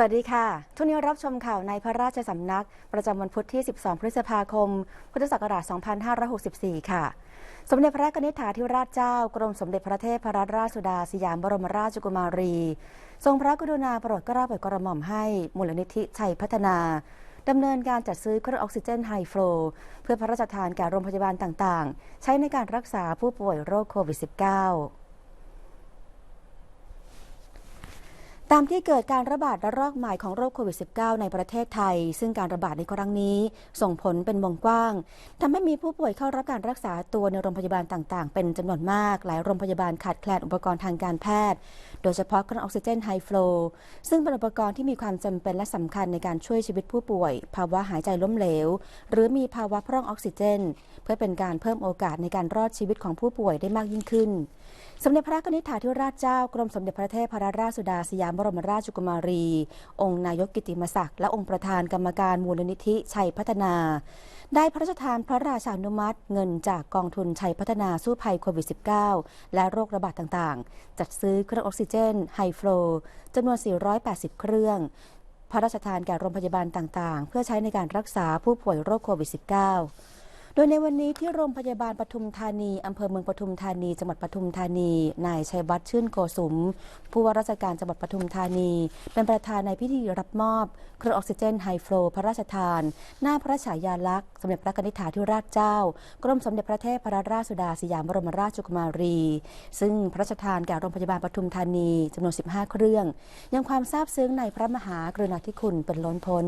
สวัสดีค่ะ ทุกนี้รับชมข่าวในพระราชสำนัก ประจำวันพุธที่ 12 พฤษภาคม พุทธศักราช 2564 ค่ะ สมเด็จพระกนิษฐาธิราชเจ้า กรมสมเด็จพระเทพรัตนราชสุดาสยามบรมราชกุมารี ทรงพระกรุณาโปรดเกล้าโปรดกระหม่อมให้มูลนิธิชัยพัฒนาดำเนินการจัดซื้อเครื่องออกซิเจนไฮฟลูเพื่อพระราชทานแก่โรงพยาบาลต่างๆ ใช้ในการรักษาผู้ป่วยโรคโควิด -19 ตามที่เกิดการระบาดระลอกใหม่ของโรคโควิด -19 ในประเทศไทย ซึ่งการระบาดในครั้งนี้ ส่งผลเป็นวงกว้างทำให้มีผู้ป่วยเข้ารับการรักษาตัวในโรงพยาบาลต่างๆ เป็นจำนวนมาก หลายโรงพยาบาลขาดแคลนอุปกรณ์ทางการแพทย์ โดยเฉพาะเครื่องออกซิเจนไฮฟลูซึ่งเป็นอุปกรณ์ที่มีความจำเป็นและสำคัญในการช่วยชีวิตผู้ป่วย ภาวะหายใจล้มเหลว หรือมีภาวะพร่องออกซิเจน เพื่อเป็นการเพิ่มโอกาสในการรอดชีวิตของผู้ป่วยได้มากยิ่งขึ้น สมเด็จพระนิธิถาธิราชเจ้ากรมสมเด็จพระเทพรัตนราชสุดาสยามบรมราชกุมารี องค์นายกกิติมศักดิ์และองค์ประธานกรรมการมูลนิธิชัยพัฒนา ได้พระราชทานพระราชานุมัติ เงินจากกองทุนชัยพัฒนาสู้ภัยโควิด -19 และโรคระบาดต่างๆ จัดซื้อเครื่องออกซิเจนไฮฟลูจำนวน 480 เครื่อง พระราชทานแก่โรงพยาบาลต่างๆ เพื่อใช้ในการรักษาผู้ป่วยโรคโควิด -19 ดยในวันนี้ที่โรงพยาบาลปทุมธานีอำเภอเมืองปทุมธานีจังหวัดปทุมธานี นายชัยวัฒน์ชื่นโกสุม ผู้ว่าราชการจังหวัดปทุมธานี เป็นประธานในพิธีรับมอบ เครื่องออกซิเจนไฮฟลูพระราชทาน หน้าพระฉายาลักษณ์สมเด็จพระนิธิถาธิราชเจ้า กรมสมเด็จพระเทพรราชสุดาสยามบรมราชกุมารี ซึ่งพระราชทานแก่โรงพยาบาลปทุมธานีจำนวน 15 เครื่อง ยังความซาบซึ้งในพระมหากรุณาธิคุณเป็นล้นพ้น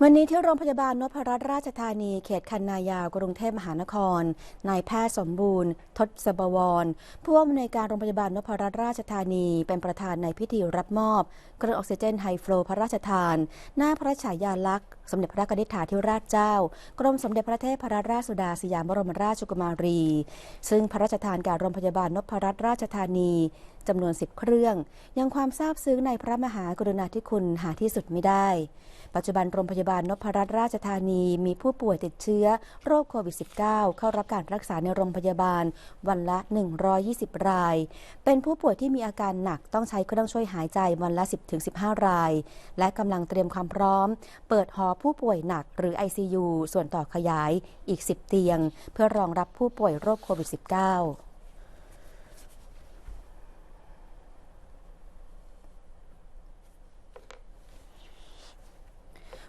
วันนี้ที่โรงพยาบาลนพรัตนราชธานี เขตคันนายาวกรุงเทพมหานคร นายแพทย์สมบูรณ์ ทศบวร ผู้อำนวยการโรงพยาบาลนพรัตนราชธานี เป็นประธานในพิธีรับมอบ เครื่องออกซิเจนไฮฟลูพระราชทาน หน้าพระฉายาลักษณ์ สมเด็จพระนิธิาธิราชเจ้า กรมสมเด็จพระเทพรัตนราชสุดาสยามบรมราชกุมารี ซึ่งพระราชทานแก่โรงพยาบาลนพรัตนราชธานี จำนวนสิบเครื่อง ยังความซาบซึ้งในพระมหากรุณาธิคุณหาที่สุดไม่ได้ ปัจจุบันโรงพยาบาลนพรัตนราชธานีมีผู้ป่วยติดเชื้อ โรคโควิด -19 เข้ารับการรักษาในโรงพยาบาล วันละ 120 ราย เป็นผู้ป่วยที่มีอาการหนักต้องใช้เครื่องช่วยหายใจวันละ 10-15 ราย และกำลังเตรียมความพร้อม เปิดหอผู้ป่วยหนักหรือ ICU ส่วนต่อขยายอีก 10 เตียง เพื่อรองรับผู้ป่วยโรคโควิด -19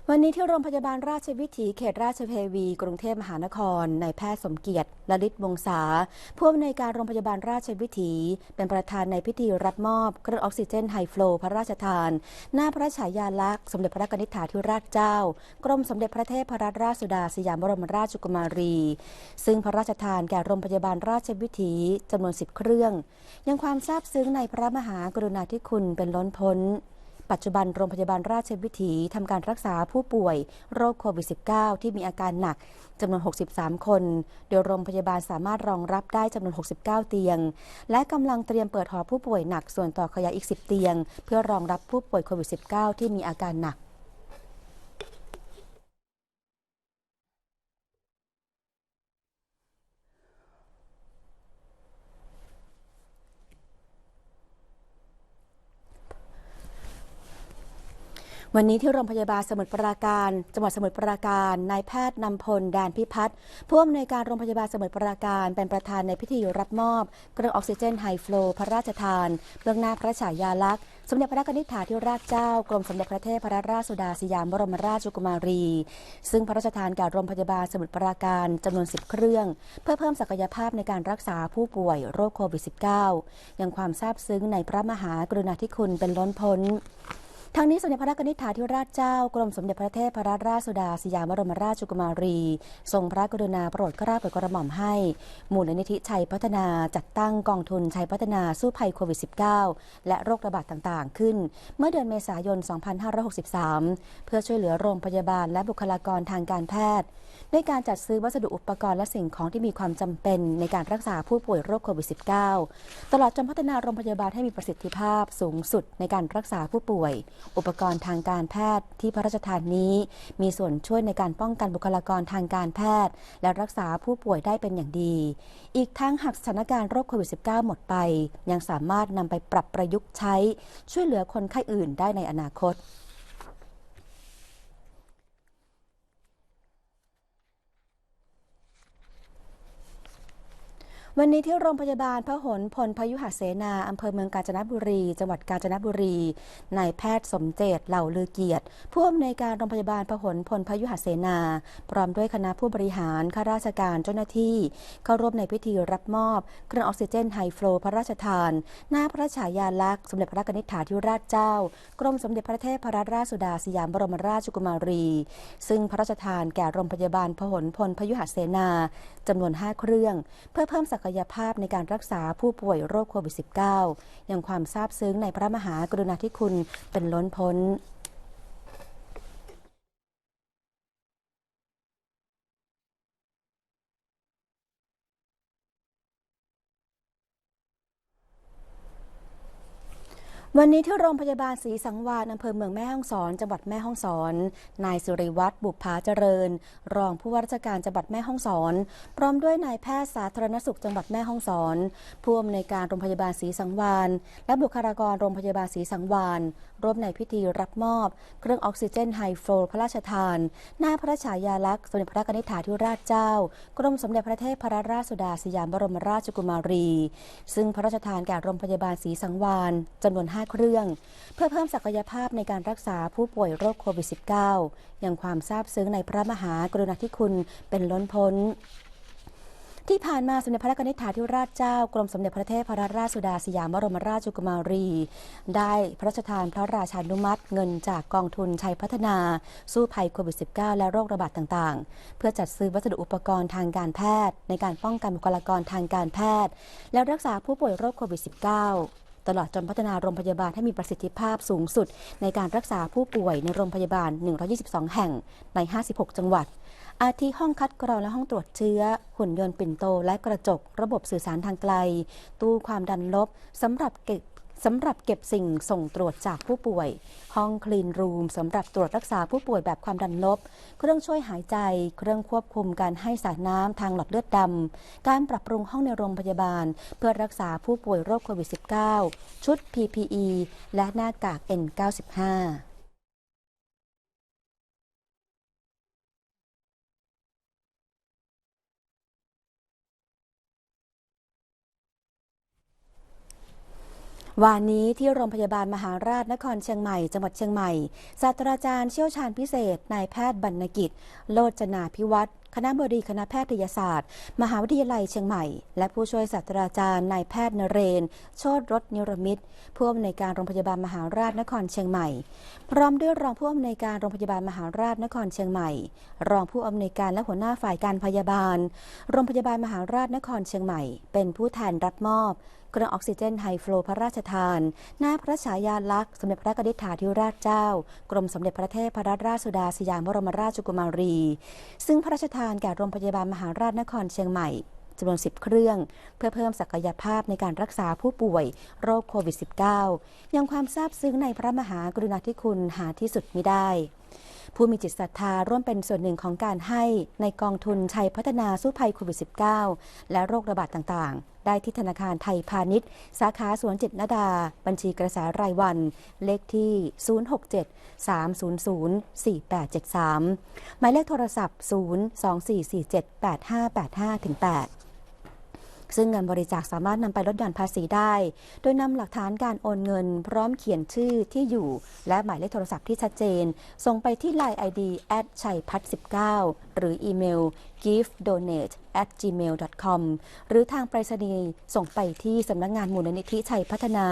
วันนี้ที่โรงพยาบาลราชวิถีเขตราชเทวี กรุงเทพมหานครนายแพทย์สมเกียรติลลิตวงศาผู้อำนวยการโรงพยาบาลราชวิถี เป็นประธานในพิธีรับมอบเครื่องออกซิเจนไฮฟลูพระราชทาน หน้าพระฉายาลักษณ์สมเด็จพระนิธิถาธิราชเจ้า กรมสมเด็จพระเทพรัตนราชสุดาสยามบรมราชกุมารี ซึ่งพระราชทานแก่โรงพยาบาลราชวิถีจำนวนสิบเครื่อง ยังความซาบซึ้งในพระมหากรุณาธิคุณเป็นล้นพ้น ปัจจุบันโรงพยาบาลราชวิถีทำการรักษาผู้ป่วยโรคโควิด -19 ที่มีอาการหนักจำนวน 63 คน โดยโรงพยาบาลสามารถรองรับได้จำนวน 69 เตียง และกำลังเตรียมเปิดหอผู้ป่วยหนักส่วนต่อขยายอีก 10 เตียง เพื่อรองรับผู้ป่วยโควิด -19 ที่มีอาการหนัก วันนี้ที่โรงพยาบาลสมุทรปราการ จังหวัดสมุทรปราการนายแพทย์นำพลแดนพิพัฒน์ผู้อำนวยการโรงพยาบาลสมุทรปราการเป็นประธานในพิธีรับมอบ เครื่องออกซิเจนไฮฟลูพระราชทาน เบื้องหน้าพระฉายาลักษณ์สมเด็จพระนิธิถาธิราชเจ้ากรมสมเด็จพระเทพรัตนราชสุดาสยามบรมราชกุมารี ซึ่งพระราชทานแก่โรงพยาบาลสมุทรปราการจำนวน 10 เครื่อง เพื่อเพิ่มศักยภาพในการรักษาผู้ป่วยโรคโควิด -19 ยังความซาบซึ้งในพระมหากรุณาธิคุณเป็นล้นพ้น ทางนี้สมเด็จพระนิธิถาธิราชเจ้ากรมสมเด็จพระเทพรัตนราชสุดาสยามบรมราชกุมารี ทรงพระกรุณาโปรดเกล้าโปรดกระหม่อมให้ มูลนิธิชัยพัฒนาจัดตั้งกองทุนชัยพัฒนาสู้ภัยโควิด -19 และโรคระบาดต่างๆ ขึ้น เมื่อเดือนเมษายน 2563 เพื่อช่วยเหลือโรงพยาบาลและบุคลากรทางการแพทย์ด้วยการจัดซื้อวัสดุอุปกรณ์และสิ่งของที่มีความจำเป็นในการรักษาผู้ป่วยโรคโควิด -19 ตลอดจนพัฒนาโรงพยาบาลให้มีประสิทธิภาพสูงสุดในการรักษาผู้ป่วยอุปกรณ์ทางการแพทย์ที่พระราชทานนี้ มีส่วนช่วยในการป้องกันบุคลากรทางการแพทย์ และรักษาผู้ป่วยได้เป็นอย่างดี อีกทั้งหากสถานการณ์โรคโควิด -19 หมดไป ยังสามารถนำไปปรับประยุกต์ใช้ ช่วยเหลือคนไข้อื่นได้ในอนาคต วันนี้ที่โรงพยาบาลพระหลพลพยุหเสนาอำเภอเมืองกาญจนบุรี จังหวัดกาญจนบุรีนายแพทย์สมเจตเหล่าลือเกียรติผู้อำนวยการโรงพยาบาลพหลพลพยุหเสนา พร้อมด้วยคณะผู้บริหารข้าราชการเจ้าหน้าที่ เข้าร่วมในพิธีรับมอบ เครื่องออกซิเจนไฮฟลูพระราชทาน หน้าพระฉายาลักษณ์สมเด็จพระนิธิถาธิราชเจ้า กรมสมเด็จพระเทพรัตนราชสุดาสยามบรมราชกุมารี ซึ่งพระราชทานแก่โรงพยาบาลพหลพลพยุหเสนา จำนวน 5 เครื่อง เพื่อเพิ่มศักยภาพในการรักษาผู้ป่วยโรคโควิด -19 ยังความซาบซึ้งในพระมหากรุณาธิคุณเป็นล้นพ้น วันนี้ที่โรงพยาบาลศรีสังวาลอำเภอเมืองแม่ฮ่องสอน จังหวัดแม่ฮ่องสอน นายสุริวัตรบุพภาเจริญ รองผู้ว่าราชการจังหวัดแม่ฮ่องสอน พร้อมด้วยนายแพทย์สาธารณสุขจังหวัดแม่ฮ่องสอน ผู้อำนวยการโรงพยาบาลศรีสังวาลและบุคลากรโรงพยาบาลศรีสังวาลร่วมในพิธีรับมอบ เครื่องออกซิเจนไฮโฟลพระราชทาน หน้าพระฉายาลักษณ์สมเด็จพระนิธิถาธิราชเจ้า กรมสมเด็จพระเทพรัตนราชสุดาสยามบรมราชกุมารี ซึ่งพระราชทานแก่โรงพยาบาลศรีสังวาลจำนวน5เครื่อง เพื่อเพิ่มศักยภาพในการรักษาผู้ป่วยโรคโควิด -19 อย่างความซาบซึ้งในพระมหากรุณาธิคุณเป็นล้นพ้นที่ผ่านมาสมเด็จพระนิธิถาธิราชเจ้ากรมสมเด็จพระเทพรัตนราชสุดาสยามบรมราชกุมารี ได้พระราชทานพระราชานุมัติ เงินจากกองทุนชัยพัฒนา สู้ภัยโควิด -19 และโรคระบาดต่างๆ เพื่อจัดซื้อวัสดุอุปกรณ์ทางการแพทย์ ในการป้องกันบุคลากรทางการแพทย์ และรักษาผู้ป่วยโรคโควิด -19 ตลอดจนพัฒนาโรงพยาบาลให้มีประสิทธิภาพสูงสุด ในการรักษาผู้ป่วยในโรงพยาบาล 122 แห่งใน 56 จังหวัด อาทิห้องคัดกรองและห้องตรวจเชื้อ หุ่นยนต์ปิ่นโตและกระจก ระบบสื่อสารทางไกล ตู้ความดันลบสำหรับเก็บ สำหรับเก็บสิ่งส่งตรวจจากผู้ป่วย ห้องคลีนรูมสำหรับตรวจรักษาผู้ป่วยแบบความดันลบ เครื่องช่วยหายใจ เครื่องควบคุมการให้สารน้ำทางหลอดเลือดดำ การปรับปรุงห้องในโรงพยาบาล เพื่อรักษาผู้ป่วยโรคโควิด -19 ชุด PPE และหน้ากาก N95 วานนี้ที่โรงพยาบาลมหาราชนครเชียงใหม่ จังหวัดเชียงใหม่ ศาสตราจารย์เชี่ยวชาญพิเศษ นายแพทย์บรรณกิจ โลจนาพิวัตรคณะบดีคณะแพทยศาสตร์ มหาวิทยาลัยเชียงใหม่ และผู้ช่วยศาสตราจารย์นายแพทย์นเรน โชตรสนิรมิตรผู้อำนวยการโรงพยาบาลมหาราชนครเชียงใหม่ พร้อมด้วยรองผู้อำนวยการโรงพยาบาลมหาราชนครเชียงใหม่ รองผู้อำนวยการและหัวหน้าฝ่ายการพยาบาล โรงพยาบาลมหาราชนครเชียงใหม่ เป็นผู้แทนรับมอบ เครื่องออกซิเจนไฮฟลูพระราชทาน หน้าพระฉายาลักษณ์สมเด็จพระกนิธิถาธิราชเจ้า กรมสมเด็จพระเทพรัตนราชสุดาสยามบรมราชกุมารี ซึ่งพระราชทานแก่โรงพยาบาลมหาราชนครเชียงใหม่จำนวน 10 เครื่อง เพื่อเพิ่มศักยภาพในการรักษาผู้ป่วยโรคโควิด -19 ยังความซาบซึ้งในพระมหากรุณาธิคุณหาที่สุดมิได้ ผู้มีจิตศรัทธาร่วมเป็นส่วนหนึ่งของการให้ในกองทุนชัยพัฒนาสู้ภัยโควิด -19 และโรคระบาดต่างๆ ได้ที่ธนาคารไทยพาณิชย์ สาขาสวนจิตรนดา บัญชีกระแสรายวัน เลขที่ 067 300 4873 หมายเลขโทรศัพท์ 0244785858 ซึ่งเงินบริจาคสามารถนำไปลดหย่อนภาษีได้ โดยนำหลักฐานการโอนเงิน พร้อมเขียนชื่อที่อยู่ และหมายเลขโทรศัพท์ที่ชัดเจน ส่งไปที่ Line ID ชัยพัฒ19หรืออีเมล giftdonate at gmail com หรือทางไปรษณีย์ส่งไปที่สำนักงงานมูลนิธิชัยพัฒนา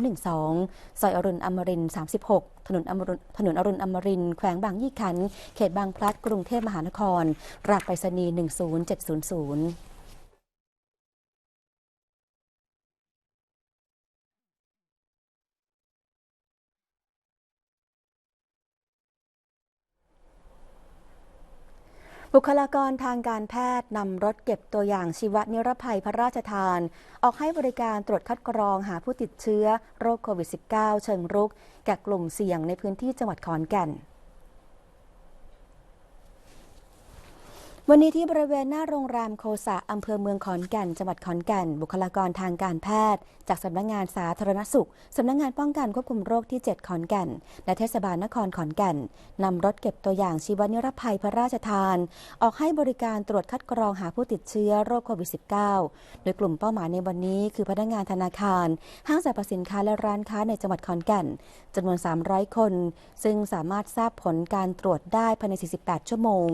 2012 ซอยอรุณอมริน 36 ถนนอมรุนถนนอรุณอมริน แขวงบางยี่ขัน เขตบางพลัด กรุงเทพมหานครรหัสไปรษณีย์ 10700 บุคลากรทางการแพทย์นำรถเก็บตัวอย่างชีวนิรภัยพระราชทาน ออกให้บริการตรวจคัดกรองหาผู้ติดเชื้อโรคโควิด -19 เชิงรุกแก่กลุ่มเสี่ยงในพื้นที่จังหวัดขอนแก่น วันนี้ที่บริเวณหน้าโรงแรมโคสะอำเภอเมืองขอนแก่น จังหวัดขอนแก่น บุคลากรทางการแพทย์ จากสำนักงงานสาธารณสุข สำนักงงานป้องกันควบคุมโรคที่ 7 ขอนแก่น และเทศบาลนครขอนแก่นนำรถเก็บตัวอย่างชีวนิรภัยพระราชทาน ออกให้บริการตรวจคัดกรองหาผู้ติดเชื้อโรคโควิด -19 โดยกลุ่มเป้าหมายในวันนี้ คือพนักงานธนาคาร ห้างสรรพสินค้าและร้านค้าในจังหวัดขอนแก่นจำนวน 300 คน ซึ่งสามารถทราบผลการตรวจได้ภายใน 48 ชั่วโมง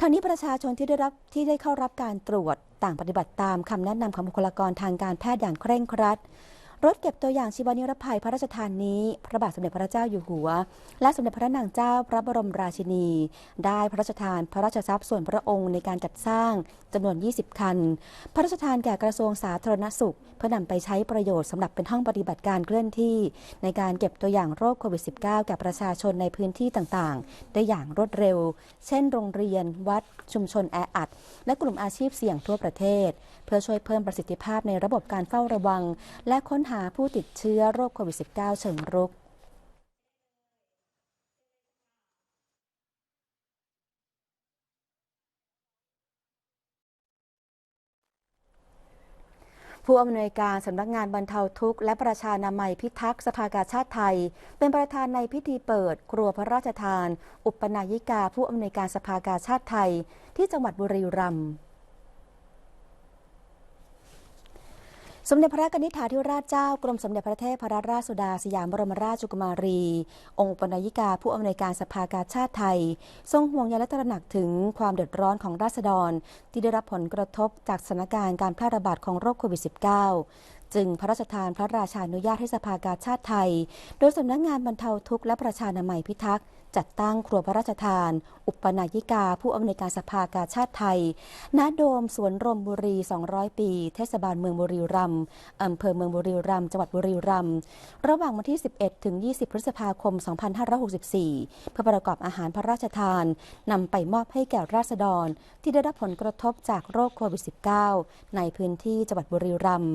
ทางนี้ประชาชนที่ได้รับที่ได้เข้ารับการตรวจต่างปฏิบัติตามคำแนะนำของบุคลากรทางการแพทย์อย่างเคร่งครัด รถเก็บตัวอย่างชีวนิรภัยพระราชทานนี้ พระบาทสมเด็จพระเจ้าอยู่หัว และสมเด็จพระนางเจ้าพระบรมราชินี ได้พระราชทานพระราชทรัพย์ส่วนพระองค์ในการจัดสร้างจำนวน 20 คัน พระราชทานแก่กระทรวงสาธารณสุข เพื่อนำไปใช้ประโยชน์สำหรับเป็นห้องปฏิบัติการเคลื่อนที่ ในการเก็บตัวอย่างโรคโควิด -19 แก่ประชาชนในพื้นที่ต่างๆ ได้อย่างรวดเร็ว เช่น โรงเรียน วัด ชุมชนแออัด และกลุ่มอาชีพเสี่ยงทั่วประเทศ เพื่อช่วยเพิ่มประสิทธิภาพในระบบการเฝ้าระวัง และค้นหาผู้ติดเชื้อโรคโควิด -19 เชิงรุกผู้อำนวยการสำนักงานบรรเทาทุกข์และประชานามัยพิทักษ์สภากาชาติไทย เป็นประธานในพิธีเปิด ครัวพระราชทาน อุปนายิกาผู้อำนวยการสภากาชาติไทย ที่จังหวัดบุรีรัมย์ สมเด็จพระนิธิาธิราชเจ้ากรมสมเด็จพระเทพรราชสุดาสยามบรมราชกุมารี องค์ปนายิกาผู้อำนวยการสภากาชาติไทย ทรงห่วงใยและตระหนักถึงความเดือดร้อนของราษฎร ที่ได้รับผลกระทบจากสถานการณ์การแพร่ระบาดของโรคโควิด -19 จึงพระราชทานพระราชานุญาตให้สภากาชาติไทย โดยสำนักงงานบรรเทาทุกข์และประชานามัยพิทักษ์จัดตั้งครัวพระราชทาน อุปนายิกา ผู้อำนวยการสภากาชาติไทย ณ โดมสวนรมบุรี 200 ปี เทศบาลเมืองบุรีรัมย์อำเภอเมืองบุรีรัมย์จังหวัดบุรีรัมย์ระหว่างวันที่ 11 ถึง 20 พฤษภาคม 2564 เพื่อประกอบอาหารพระราชทานนำไปมอบให้แก่ราษฎร ที่ได้รับผลกระทบจากโรคโควิด -19 ในพื้นที่จังหวัดบุรีรัมย์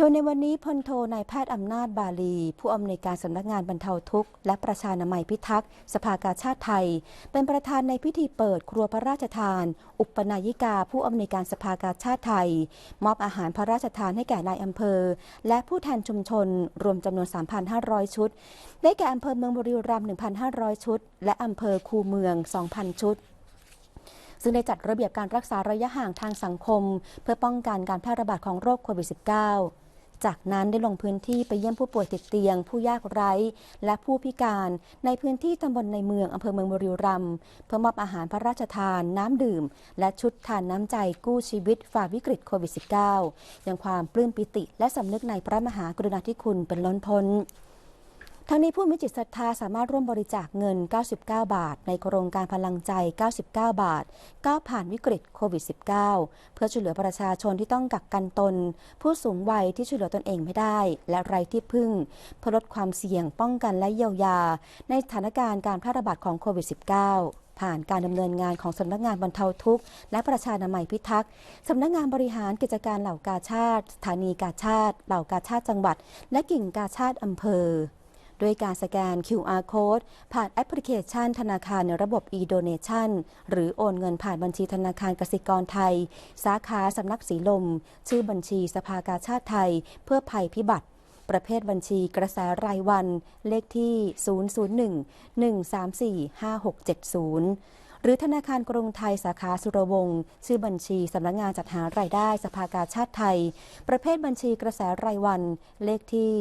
โดยในวันนี้พลโทนายแพทย์อำนาจบาลี ผู้อำนวยการสำนักงานบรรเทาทุกข์ และประชานามัยพิทักษ์สภากาชาติไทย เป็นประธานในพิธีเปิดครัวพระราชทาน อุปนายิกาผู้อำนวยการสภากาชาติไทย มอบอาหารพระราชทานให้แก่นายอำเภอ และผู้แทนชุมชน รวมจำนวน 3,500 ชุด ได้แก่อำเภอเมืองบุรีรัมย์1,500 ชุด และอำเภอคูเมือง 2,000 ชุดซึ่งได้จัดระเบียบการรักษาระยะห่างทางสังคม เพื่อป้องกันการแพร่ระบาดของโรคโควิด -19 จากนั้นได้ลงพื้นที่ไปเยี่ยมผู้ป่วยติดเตียง ผู้ยากไร้ และผู้พิการในพื้นที่ตำบลในเมืองอำเภอเมืองบุรีรัมย์เพื่อมอบอาหารพระราชทาน น้ำดื่ม และชุดทานน้ำใจกู้ชีวิตฝ่าวิกฤตโควิด -19 ยังความปลื้มปิติและสำนึกในพระมหากรุณาธิคุณเป็นล้นพ้น ทั้งนี้ผู้มีจิตศรัทธาสามารถร่วมบริจาคเงิน 99 บาท ในโครงการพลังใจ 99 บาทก้าวผ่านวิกฤตโควิด -19 เพื่อช่วยเหลือประชาชนที่ต้องกักกันตน ผู้สูงวัยที่ช่วยเหลือตนเองไม่ได้ และไร้ที่พึ่ง เพื่อลดความเสี่ยงป้องกันและเยียวยา ในสถานการณ์การแพร่ระบาดของโควิด -19 ผ่านการดำเนินงานของสำนักงานบรรเทาทุกข์ และประชานามัยพิทักษ์สำนักงานบริหารกิจการเหล่ากาชาติ สถานีกาชาติ เหล่ากาชาติจังหวัด และกิ่งกาชาติอำเภอ ด้วยการสแกน QR code ผ่านแอปพลิเคชันธนาคารในระบบ e-donation หรือโอนเงินผ่านบัญชีธนาคารกสิกรไทย สาขาสำนักสีลม ชื่อบัญชีสภากาชาติไทย เพื่อภัยพิบัติประเภทบัญชีกระแสรายวัน เลขที่ 001 134 5670 หรือธนาคารกรุงไทยสาขาสุรวงศ์ชื่อบัญชีสำนักงงานจัดหารายได้สภากาชาติไทย ประเภทบัญชีกระแสรายวัน เลขที่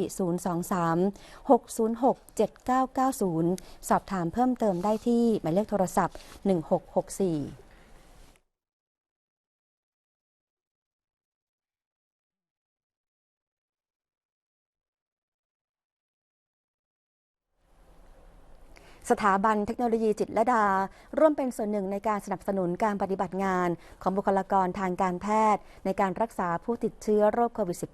023 606 7990 สอบถามเพิ่มเติมได้ที่หมายเลขโทรศัพท์ 1664 สถาบันเทคโนโลยีจิตและดา ร่วมเป็นส่วนหนึ่งในการสนับสนุนการปฏิบัติงาน ของบุคลากรทางการแพทย์ ในการรักษาผู้ติดเชื้อโรคโควิด -19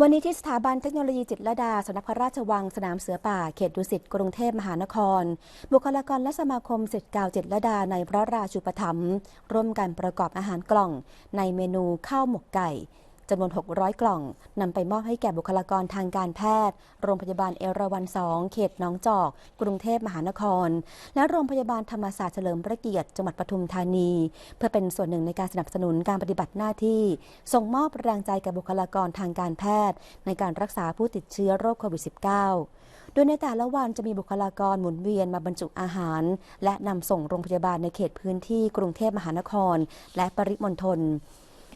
วันนี้ที่สถาบันเทคโนโลยีจิตรลดาสำนักพระราชวังสนามเสือป่าเขตดุสิตกรุงเทพมหานคร บุคลากรและสมาคมสิทธิ์เก่าจิตรลดาในพระราชูปถัมภ์ร่วมกันประกอบอาหารกล่อง ในเมนูข้าวหมกไก่ จำนวน 600 กล่องนำไปมอบให้แก่บุคลากรทางการแพทย์ โรงพยาบาลเอราวัณ2เขตหนองจอก กรุงเทพมหานคร และโรงพยาบาลธรรมศาสตร์เฉลิมพระเกียรติจังหวัดปทุมธานี เพื่อเป็นส่วนหนึ่งในการสนับสนุนการปฏิบัติหน้าที่ ส่งมอบแรงใจแก่บุคลากรทางการแพทย์ ในการรักษาผู้ติดเชื้อโรคโควิด -19 โดยในแต่ละวันจะมีบุคลากรหมุนเวียนมาบรรจุอาหาร และนำส่งโรงพยาบาลในเขตพื้นที่กรุงเทพมหานคร และปริมณฑล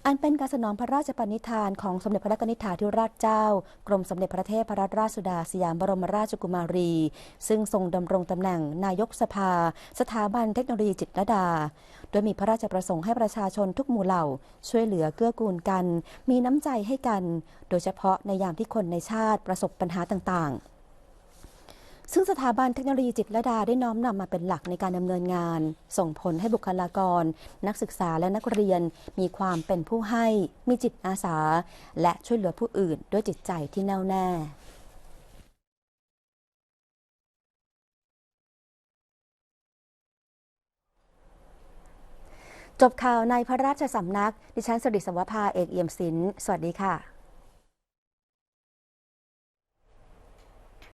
อันเป็นการสนองพระราชปณิธานของสมเด็จพระกนิษฐาธิราชเจ้า กรมสมเด็จพระเทพรัตนราชสุดาสยามบรมราชกุมารี ซึ่งทรงดำรงตำแหน่งนายกสภา สถาบันเทคโนโลยีจิตรดา โดยมีพระราชประสงค์ให้ประชาชนทุกหมู่เหล่า ช่วยเหลือเกื้อกูลกัน มีน้ำใจให้กัน โดยเฉพาะในยามที่คนในชาติประสบปัญหาต่างๆ ซึ่งสถาบันเทคโนโลยีจิตรดาได้น้อมนำมาเป็นหลักในการดำเนินงาน ส่งผลให้บุคลากร นักศึกษาและนักเรียน มีความเป็นผู้ให้ มีจิตอาสา และช่วยเหลือผู้อื่นด้วยจิตใจที่แน่วแน่จบข่าวในพระราชสำนัก ดิฉันสริสวภาเอกเอี่ยมศิลป์สวัสดีค่ะ